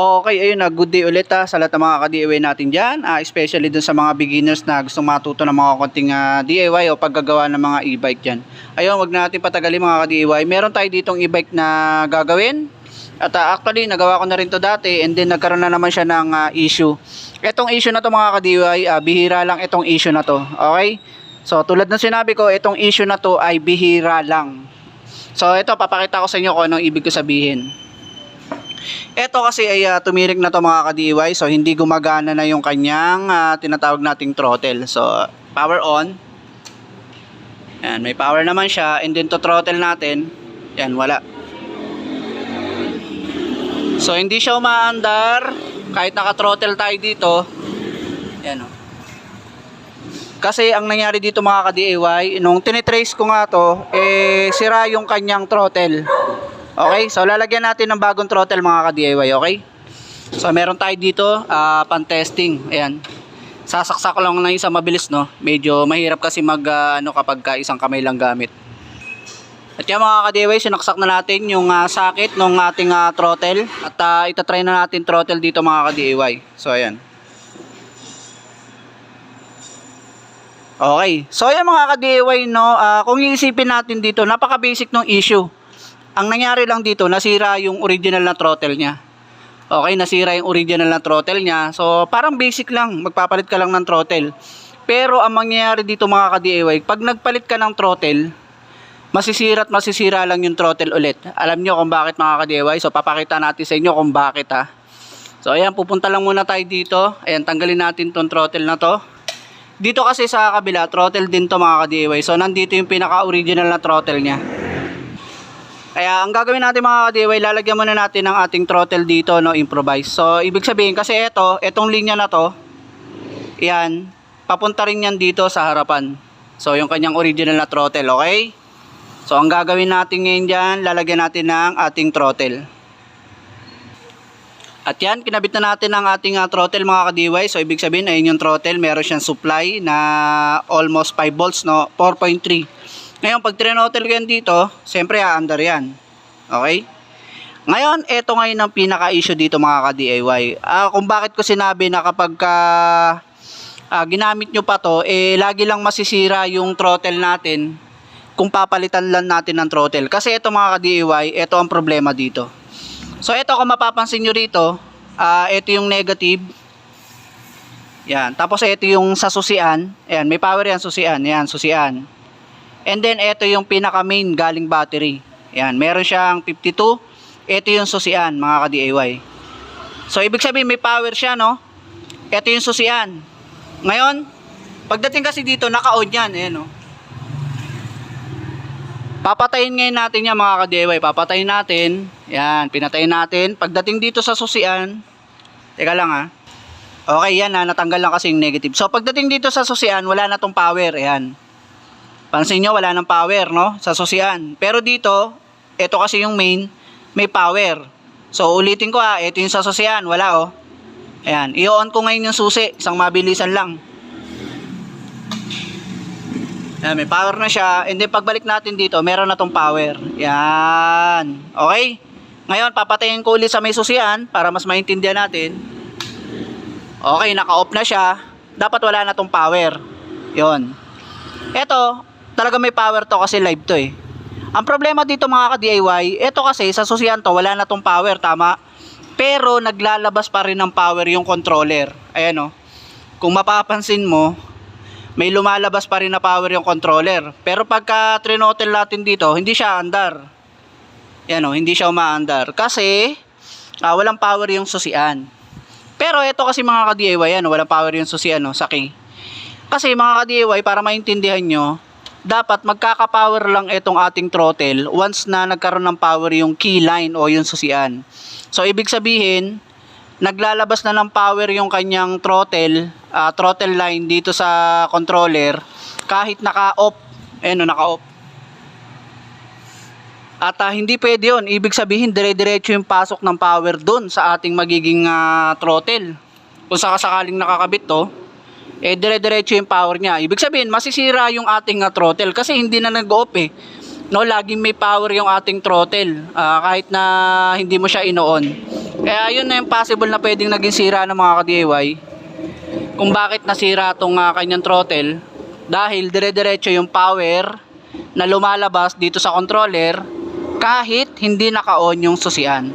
Okay, ayun na, good day ulit ha, sa lahat ng mga ka-DIY natin dyan, ah, especially dun sa mga beginners na gustong matuto ng mga konting ah, DIY o paggagawa ng mga e-bike dyan. Ayun, wag na natin patagalin mga ka-DIY. Meron tayo ditong e-bike na gagawin. At ah, actually, nagawa ko na rin to dati and then nagkaroon na naman siya ng ah, issue. Etong issue na to mga ka-DIY, ah, bihira lang itong issue na to. Okay? So, tulad ng sinabi ko, itong issue na to ay bihira lang. So, ito, papakita ko sa inyo kung anong ibig ko sabihin. Ito kasi ay uh, tumirik na to mga ka-DIY so hindi gumagana na yung kanyang ah, tinatawag nating throttle. So power on. Yan, may power naman siya and then to throttle natin, yan wala. So hindi siya umaandar kahit naka-throttle tayo dito. Yan oh. Kasi ang nangyari dito mga ka-DIY, nung tinitrace ko nga to, eh sira yung kanyang throttle. Okay, so lalagyan natin ng bagong throttle mga ka-DIY, okay? So meron tayo dito, ah, pan-testing. Ayan. Sasaksak lang ng isa mabilis, no? Medyo mahirap kasi mag, ah, ano, kapag ka isang kamay lang gamit. At yan mga ka-DIY, sinaksak na natin yung ah, socket ng ating ah, throttle. At uh, itatry na natin throttle dito mga ka-DIY. So ayan. Okay. So ayan mga ka-DIY, no? ah, kung iisipin natin dito, napaka-basic ng issue. Ang nangyari lang dito, nasira yung original na throttle niya. Okay, nasira yung original na throttle niya. So, parang basic lang, magpapalit ka lang ng throttle. Pero ang mangyayari dito mga ka-DIY, pag nagpalit ka ng throttle, masisira at masisira lang yung throttle ulit. Alam nyo kung bakit mga ka-DIY? So, papakita natin sa inyo kung bakit ha. So, ayan, pupunta lang muna tayo dito. Ayan, tanggalin natin tong throttle na to. Dito kasi sa kabila, throttle din to mga ka-DIY. So, nandito yung pinaka-original na throttle niya. Kaya ang gagawin natin mga ka-DIY, lalagyan muna natin ng ating throttle dito, no, improvise. So, ibig sabihin, kasi ito, itong linya na to, yan, papunta rin yan dito sa harapan. So, yung kanyang original na throttle, okay? So, ang gagawin natin ngayon dyan, lalagyan natin ng ating throttle. At yan, kinabit na natin ang ating ah, throttle mga ka-DIY. So, ibig sabihin, ayun yung throttle, meron siyang supply na almost 5 volts, no? 4.3. Ngayon, pag trinottle ko yan dito, siyempre aandar yan. Okay? Ngayon, ito ngayon ang pinaka-issue dito mga ka-DIY. Ah, kung bakit ko sinabi na kapag ka, ah, ginamit nyo pa to, eh lagi lang masisira yung throttle natin kung papalitan lang natin ng throttle. Kasi ito mga ka-DIY, ito ang problema dito. So ito kung mapapansin nyo rito, ah, ito yung negative. Yan. Tapos ito yung sa susian. Ayan, may power yan susian. Yan, susian. And then, ito yung pinaka main galing battery. Yan, meron siyang 52. Ito yung susian, mga ka-DIY. So, ibig sabihin, may power siya, no? Ito yung susian. Ngayon, pagdating kasi dito, naka-on yan. Ayan, no? Papatayin ngayon natin yan, mga ka-DIY. Papatayin natin. Yan, pinatayin natin. Pagdating dito sa susian, teka lang, ha? Okay, yan, ha? Natanggal lang kasi yung negative. So, pagdating dito sa susian, wala na tong power. Ayan. Pansin nyo, wala ng power, no? Sa susian. Pero dito, ito kasi yung main, may power. So, ulitin ko ha, ito yung sa susian, wala oh. Ayan, i-on ko ngayon yung susi, isang mabilisan lang. Ayan, may power na siya. And then, pagbalik natin dito, meron na tong power. Yan. Okay? Ngayon, papatayin ko ulit sa may susian para mas maintindihan natin. Okay, naka-off na siya. Dapat wala na tong power. Yon. Ito, talaga may power to kasi live to eh. Ang problema dito mga ka-DIY, ito kasi sa susian to, wala na tong power, tama? Pero naglalabas pa rin ng power yung controller. Ayan o. Kung mapapansin mo, may lumalabas pa rin na power yung controller. Pero pagka trinotel natin dito, hindi siya andar. Yan o, hindi siya umaandar. Kasi, ah, walang power yung susian. Pero ito kasi mga ka-DIY, ano, walang power yung susian, no, sa key. Kasi mga ka-DIY, para maintindihan nyo, dapat magkaka-power lang itong ating throttle once na nagkaroon ng power yung key line o yung susian. So, ibig sabihin, naglalabas na ng power yung kanyang throttle, ah, throttle line dito sa controller kahit naka-off. Ayan o, naka-off. At ah, hindi pwede yun. Ibig sabihin, dire-diretso yung pasok ng power dun sa ating magiging ah, throttle. Kung sakasakaling nakakabit to, eh dire-diretso yung power niya. Ibig sabihin, masisira yung ating uh, throttle kasi hindi na nag-off eh. No, laging may power yung ating throttle ah, kahit na hindi mo siya ino-on. Kaya yun na yung possible na pwedeng naging sira ng mga ka-DIY. Kung bakit nasira tong ah, kanyang throttle. Dahil dire-diretso yung power na lumalabas dito sa controller kahit hindi naka-on yung susian.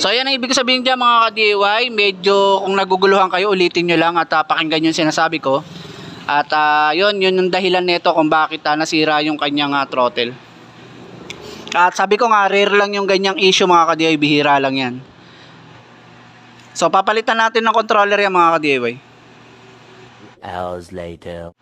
So ayan ang ibig sabihin dyan mga ka-DIY. Medyo kung naguguluhan kayo ulitin nyo lang at ah, pakinggan yung sinasabi ko. At ah, yun, yun yung dahilan nito kung bakit ah, nasira yung kanyang ah, throttle. At sabi ko nga, rare lang yung ganyang issue mga ka-DIY, bihira lang yan. So papalitan natin ng controller yan mga ka-DIY. Hours later.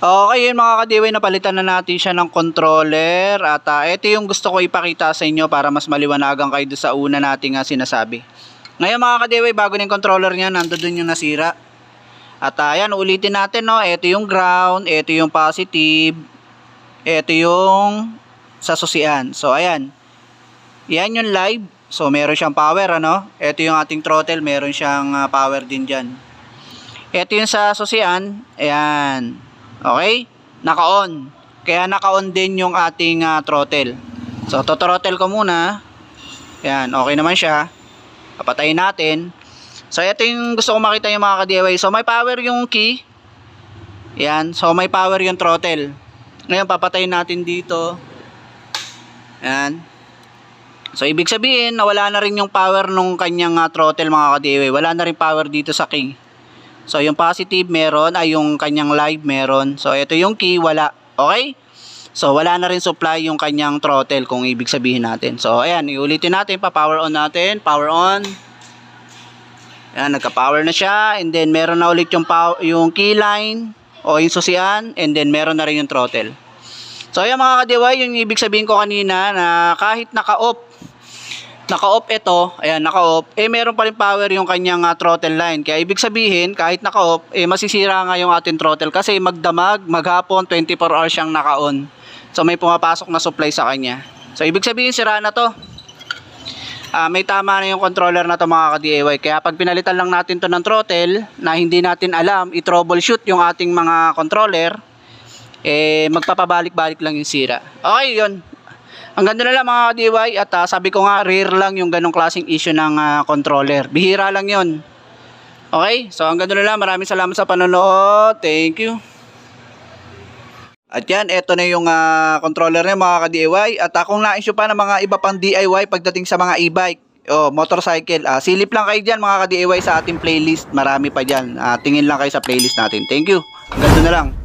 Okay yun mga ka-DIY, napalitan na natin siya ng controller. At ah, ito yung gusto ko ipakita sa inyo para mas maliwanagan kayo sa una nating ah, sinasabi. Ngayon mga ka-DIY, bago na yung controller niya, nandun yung nasira. At ayan, ulitin natin no, ito yung ground, ito yung positive, ito yung sa susian. So ayan, yan yung live. So meron siyang power ano, ito yung ating throttle, meron siyang ah, power din dyan. Ito yung sa susian, ayan, okay, naka-on. Kaya naka-on din yung ating ah, throttle. So to-throttle ko muna, ayan, okay naman siya. Papatayin natin. So, ito yung gusto ko makita yung mga ka-DIY. So, may power yung key. Yan. So, may power yung throttle. Ngayon, papatayin natin dito. Yan. So, ibig sabihin, nawala na rin yung power nung kanyang ah, throttle mga ka-DIY. Wala na rin power dito sa key. So, yung positive meron, ay yung kanyang live meron. So, ito yung key, wala. Okay? So, wala na rin supply yung kanyang throttle kung ibig sabihin natin. So, ayan, iulitin natin, pa-power on natin. Power on. Ayan, nagka-power na siya. And then, meron na ulit yung, pow- yung key line o yung susian. And then, meron na rin yung throttle. So, ayan mga kadiway, yung ibig sabihin ko kanina na kahit naka-off, naka-off ito, ayan, naka-off, eh meron pa rin power yung kanyang ah, throttle line. Kaya ibig sabihin, kahit naka-off, eh masisira nga yung ating throttle kasi magdamag, maghapon, 24 hours siyang naka-on. So, may pumapasok na supply sa kanya. So, ibig sabihin, sira na to. Ah, may tama na yung controller na to mga ka-DIY. Kaya pag pinalitan lang natin to ng throttle na hindi natin alam, i-troubleshoot yung ating mga controller, eh magpapabalik-balik lang yung sira. Okay, yun. Hanggang doon na lang mga ka-DIY at ah, sabi ko nga rare lang yung ganong klaseng issue ng ah, controller. Bihira lang yun. Okay, so hanggang doon na lang. Maraming salamat sa panonood. Thank you. At yan, eto na yung ah, controller niya mga ka-DIY. At uh, kung na-issue pa ng mga iba pang DIY pagdating sa mga e-bike, o motorcycle, ah, silip lang kayo dyan mga ka-DIY sa ating playlist. Marami pa dyan. Ah, tingin lang kayo sa playlist natin. Thank you. Doon na lang.